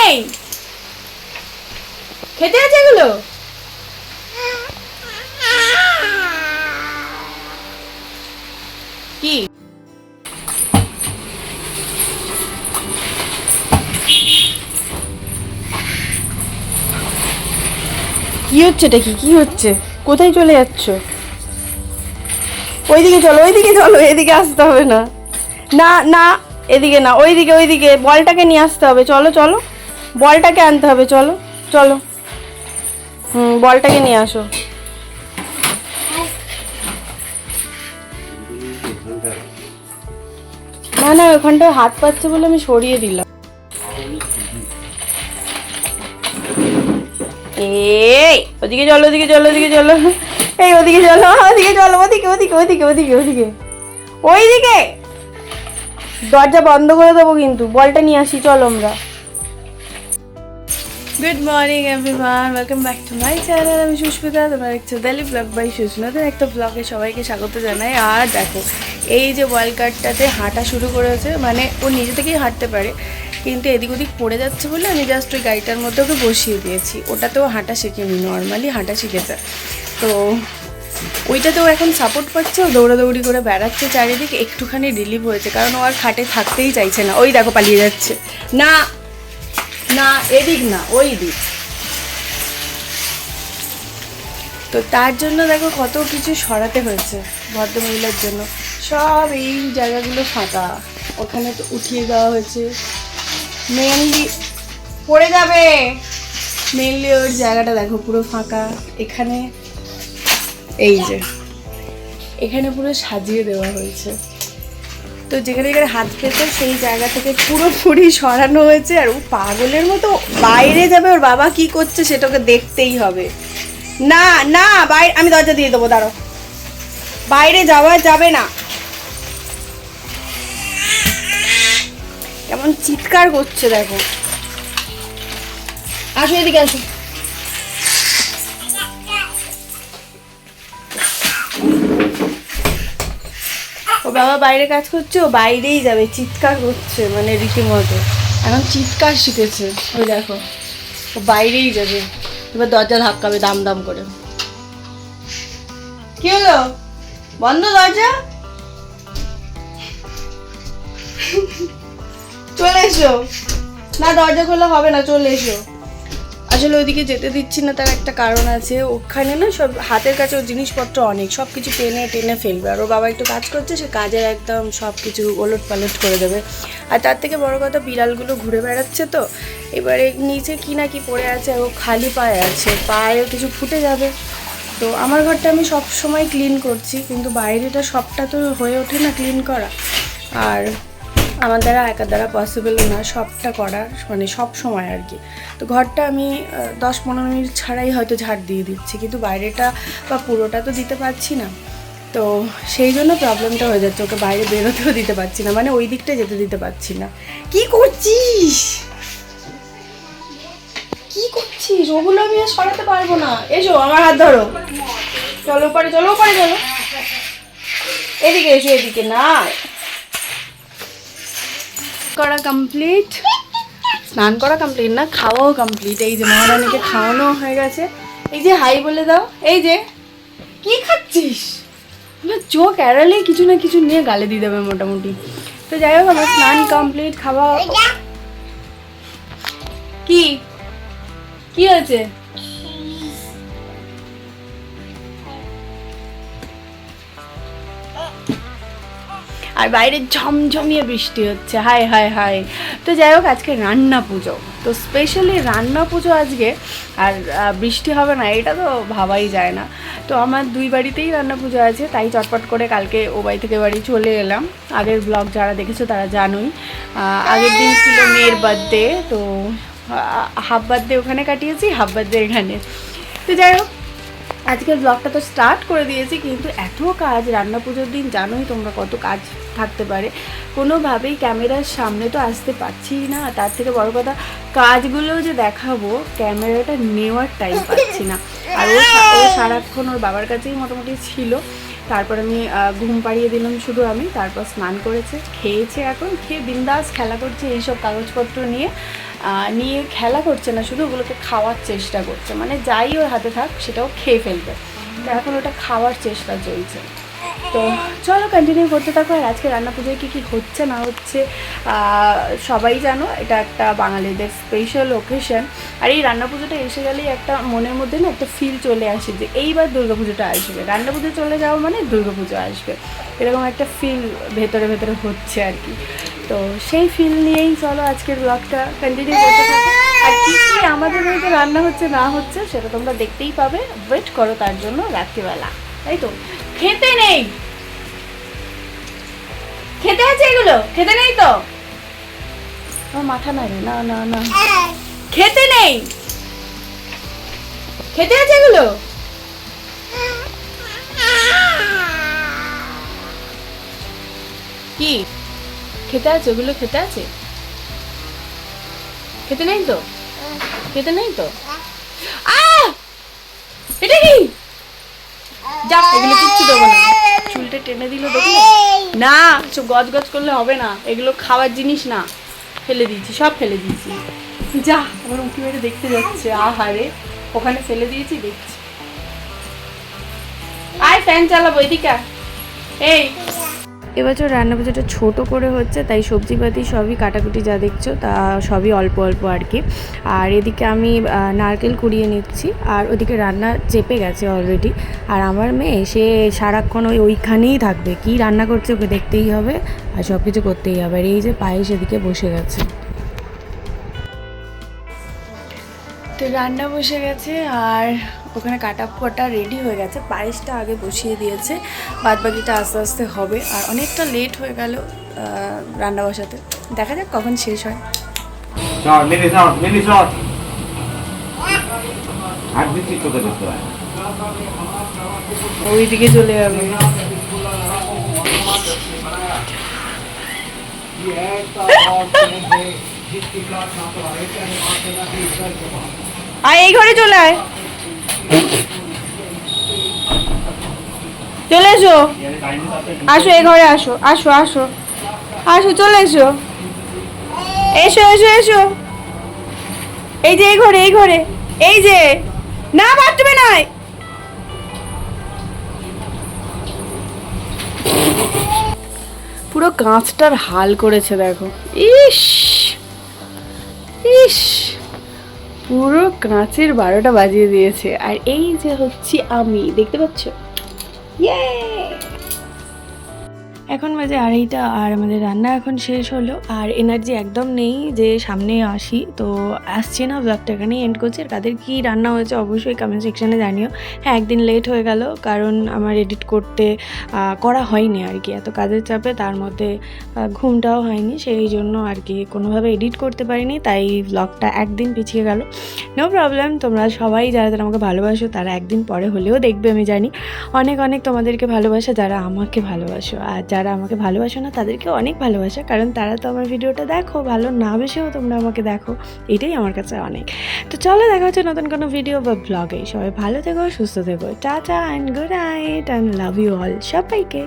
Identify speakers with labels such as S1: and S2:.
S1: নেই। খেতে আছে এগুলো? কি? কি হচ্ছে কি? কি হচ্ছে? কোথায় চলে যাচ্ছ? ওইদিকে চলো ওইদিকে চলো, এদিকে আসতে হবে না। না না, এদিকে না, ওইদিকে ওইদিকে, বলটাকে নিয়ে আসতে হবে। চলো চলো। বলটাকে আনতে হবে, চলো চলো। হুম, বলটাকে নিয়ে আসো। না না ওখানটায় হাত পাচ্ছে বলে আমি সরিয়ে দিলাম। এই, ওদিকে চলো ওদিকে চলো ওদিকে চলো। এই, ওদিকে চলো ওদিকে চলো, ওদিকে ওদিকে ওদিকে ওদিকে ওদিকে। ওইদিকে! দরজা বন্ধ করে দেবো কিন্তু, বলটা নিয়ে আসি, চলো আমরা। Good morning everyone welcome back to my channel আমি সুস্মিতা, তোমরা দেখছ দিল্লি ব্লগ বাই সুস্মিতা একটা ব্লগে সবাইকে স্বাগত জানাই। আর দেখো, এই যে ওয়ার্ল্ড কার্ডটাতে হাঁটা শুরু করেছে মানে ও নিজে থেকেই হাঁটতে পারে, কিন্তু এদিক ওদিক পড়ে যাচ্ছে বলে আমি জাস্ট ওই গাড়িটার মধ্যে ওকে বসিয়ে দিয়েছি। ওটাতেও হাঁটা শেখেনি নর্মালি হাঁটা শিখেছে। তো ওইটাতেও এখন সাপোর্ট পাচ্ছে দৌড়াদৌড়ি করে বেড়াচ্ছে চারিদিকে, একটুখানি রিলিভ হয়েছে, কারণ ও আর খাটে থাকতেই চাইছে না। ওই দেখো পালিয়ে যাচ্ছে। না না, এদিক না, ওই দিক। তো তার জন্য দেখো কত কিছু সরাতে হয়েছে ভদ্রমহিলার জন্য। সব এই জায়গাগুলো ফাঁকা। ওখানে তো উঠিয়ে দেওয়া হয়েছে। মেনলি পড়ে যাবে। মেনলি ওর জায়গাটা দেখো পুরো ফাঁকা। এখানে এই যে, এখানে পুরো সাজিয়ে দেওয়া হয়েছে। তো যেখানে যেখানে হাত পেত সেই জায়গা থেকে পুরোপুরি সরানো হয়েছে আর ও পাগলের মতো বাইরে যাবে, ওর বাবা কি করছে সেটাকে দেখতেই হবে। না না বাইরে আমি দরজা দিয়ে দেবো দাঁড়ো বাইরে যাওয়া যাবে না। কেমন চিৎকার করছে, দেখো। আসো এদিকে, আসো। ও বাবা বাইরে কাজ করছে ও বাইরেই যাবে চিৎকার করছে মানে রীতিমতো। এখন চিৎকার শিখেছে। ওই দেখো ও বাইরেই যাবে। এবার দরজা ধাক্কাবে দাম দাম করে। কি হলো? বন্ধ দরজা? চলে এসো। না দরজা খোলা হবে না চলে এসো। আসলে ওইদিকে যেতে দিচ্ছি না, তার একটা কারণ আছে। ওখানে না সব হাতের কাছে ওর জিনিসপত্র অনেক সব কিছু টেনে টেনে ফেলবে। আর ওর বাবা একটু কাজ করছে, সে কাজের একদম সব কিছু ওলট পালট করে দেবে। আর তার থেকে বড় কথা, বিড়ালগুলো ঘুরে বেড়াচ্ছে তো। এবারে নিচে কি না কি পড়ে আছে, ও খালি পায়ে আছে পায়ে কিছু ফুটে যাবে। তো আমার ঘরটা আমি সব সময় ক্লিন করছি, কিন্তু বাইরেটা সবটা তো হয়ে ওঠে না ক্লিন করা। আর আমার দ্বারা একা দ্বারা পসিবল না, সবটা করা মানে সব সময় আর কি। তো ঘরটা আমি দশ পনেরো মিনিট ছাড়াই হয়তো ঝাড় দিয়ে দিচ্ছি, কিন্তু বাইরেটা বা পুরোটা তো দিতে পারছি না। তো সেই জন্য প্রবলেমটা হয়ে যাচ্ছে, ওকে বাইরে বেরোতেও দিতে পারছি না মানে ওই দিকটা যেতে দিতে পারছি না। কি করছিস? কি করছিস? ওগুলো আমি আর সরাতে পারব না। এসো, আমার হাত ধরো। চলো পারে চলো পারে চলো। এদিকে এসো, এদিকে না। করা কমপ্লিট স্নান করা কমপ্লিট না খাওয়াও কমপ্লিট এই যে মহারানীকে খাওয়ানো হয়ে গেছে। এই যে হাই বলে দাও। এই যে কি খাচ্ছিস? আমার চোখ এড়ালে কিছু না কিছু নিয়ে গালে দিয়ে দেবে মোটামুটি। তো যাই হোক আমার স্নান কমপ্লিট খাওয়া কি? কি হয়েছে? আর বাইরে ঝমঝমিয়ে বৃষ্টি হচ্ছে। হাই হাই হাই তো যাই হোক, আজকে রান্না পুজো। তো স্পেশালি রান্না পুজো আজকে, আর বৃষ্টি হবে না, এটা তো ভাবাই যায় না। তো আমার দুই বাড়িতেই রান্না পুজো আছে, তাই চটপট করে কালকে ও বাড়ি থেকে বাড়ি চলে এলাম। আগের ব্লগ যারা দেখেছ তারা জানোই। আগের দিন ছিল মেয়ের বার্থডে তো হাফ বার্থডে ওখানে কাটিয়েছি হাফ বার্থডে এখানে। তো যাই হোক আজকের ব্লগটা তো স্টার্ট করে দিয়েছি, কিন্তু এত কাজ, রান্না পুজোর দিন জানোই তোমরা কত কাজ থাকতে পারে। কোনোভাবেই ক্যামেরার সামনে তো আসতে পারছি না তার থেকে বড় কথা, কাজগুলো যে দেখাবো ক্যামেরাটা নেওয়ার টাইম পাচ্ছি না। আর ও সারাক্ষণ ওর বাবার কাছেই মোটামুটি ছিল। তারপর আমি ঘুম পাড়িয়ে দিলাম শুধু আমি, তারপর স্নান করেছে, খেয়েছে এখন, খেয়ে বিন্দাস খেলা করছে এইসব কাগজপত্র নিয়ে। নিয়ে খেলা করছে না, শুধু ওগুলোকে খাওয়ার চেষ্টা করছে। মানে যাই ওর হাতে থাক, সেটাও খেয়ে ফেলবে। তো এখন ওটা খাওয়ার চেষ্টা চলছে। তো চলো কন্টিনিউ করতে থাকো। আর আজকে রান্না পুজোয় কী কী হচ্ছে, না হচ্ছে সবাই জানো, এটা একটা বাঙালিদের স্পেশাল ওকেশন আর এই রান্না পুজোটা এসে গেলেই একটা মনের মধ্যে না একটা ফিল চলে আসে যে এইবার দুর্গা পুজোটা আসবে। রান্না পুজো চলে যাওয়া মানে দুর্গা পুজো আসবে। এরকম একটা ফিল ভেতরে ভেতরে হচ্ছে আর কি। তো সেই ফিল নিয়েই চলো আজকের ব্লগটা কন্টিনিউ করতে থাকো। আর কী কী আমাদের বাড়িতে রান্না হচ্ছে, না হচ্ছে, সেটা তোমরা দেখতেই পাবে। ওয়েট করো তার জন্য রাত্রিবেলা। তাই তো? খেতে নেই। খেতে আছে এগুলো? খেতে নেই তো? আমার মাথা নাড়ে, না না না। খেতে নেই। খেতে আছে এগুলো? কি? খেতে আছে, ওগুলো খেতে আছে? খেতে নেই তো? খেতে নেই তো? আহ! এটা কি? যা, এগুলো কিচ্ছু দেবো না। চুলটা টেনে দিল, দেখলে? না, কিছু গজ গজ করলে হবে না। এগুলো খাওয়ার জিনিস না। ফেলে দিয়েছি, সব ফেলে দিয়েছি। যা, আমার উঁকি মেরে দেখতে যাচ্ছে, আহারে। ওখানে ফেলে দিয়েছি, দেখছি। আয় ফ্যান চালাবো, এদিকে এই এবছর রান্না পুজোটা ছোট করে হচ্ছে, তাই সবজিপাতি সবই কাটাকুটি যা দেখছ তা সবই অল্প অল্প আর কি। আর এদিকে আমি নারকেল কুড়িয়ে নিচ্ছি, আর ওদিকে রান্না চেপে গেছে অলরেডি আর আমার মেয়ে, সে সারাক্ষণ ওই ওইখানেই থাকবে, কি রান্না করছে ওকে দেখতেই হবে, আর সব কিছু করতেই হবে। আর এই যে পায়েস এদিকে বসে গেছে। তো রান্না বসে গেছে, আর ওখানে কাটা কটা রেডি হয়ে গেছে পায়েসটা আগে বসিয়ে দিয়েছে বাদ বাকিটা আস্তে আস্তে হবে। আর অনেকটা লেট হয়ে গেল রান্না বসাতে দেখা যাক কখন শেষ হয়। ওইদিকে চলে যাবে। এই ঘরে চলে আয়। চলে এসো। আসো, এই ঘরে আসো আসো আসো। আসো, চলে এসো। এসো এসো এসো। এই যে এই ঘরে এই ঘরে, এই যে। না, বাথরুমে নয় পুরো কাঁচটার হাল করেছে, দেখো। ইস ইস! পুরো কাঁচের বারোটা বাজিয়ে দিয়েছে। আর এই যে হচ্ছি আমি দেখতে পাচ্ছ? ইয়ে এখন বাজে আড়াইটা আর আমাদের রান্না এখন শেষ হলো। আর এনার্জি একদম নেই যে সামনে আসি। তো আসছি না ব্লগটা এখানেই এন্ড করছি। আর কাদের কী রান্না হয়েছে অবশ্যই কমেন্ট সেকশানে জানিও। হ্যাঁ একদিন লেট হয়ে গেল কারণ আমার এডিট করতে করা হয়নি আর কি। এত কাজের চাপে তার মধ্যে ঘুমটাও হয়নি। সেই জন্য আর কি কোনোভাবে এডিট করতে পারিনি। তাই ব্লগটা একদিন পিছিয়ে গেল। নো প্রবলেম তোমরা সবাই যারা যারা আমাকে ভালোবাসো তারা একদিন পরে হলেও দেখবে, আমি জানি। অনেক অনেক তোমাদেরকে ভালোবাসা, যারা আমাকে ভালোবাসো। আর যারা আমাকে ভালোবাসো না, তাদেরকে অনেক ভালোবাসা, কারণ তারা তো আমার ভিডিওটা দেখো, ভালো না বেশেও তোমরা আমাকে দেখো, এটাই আমার কাছে অনেক। তো চলো দেখা হচ্ছে নতুন কোনো ভিডিও বা ব্লগে সবাই ভালো থেকো, সুস্থ থেকো। Tata and good night and love you all সবাইকে।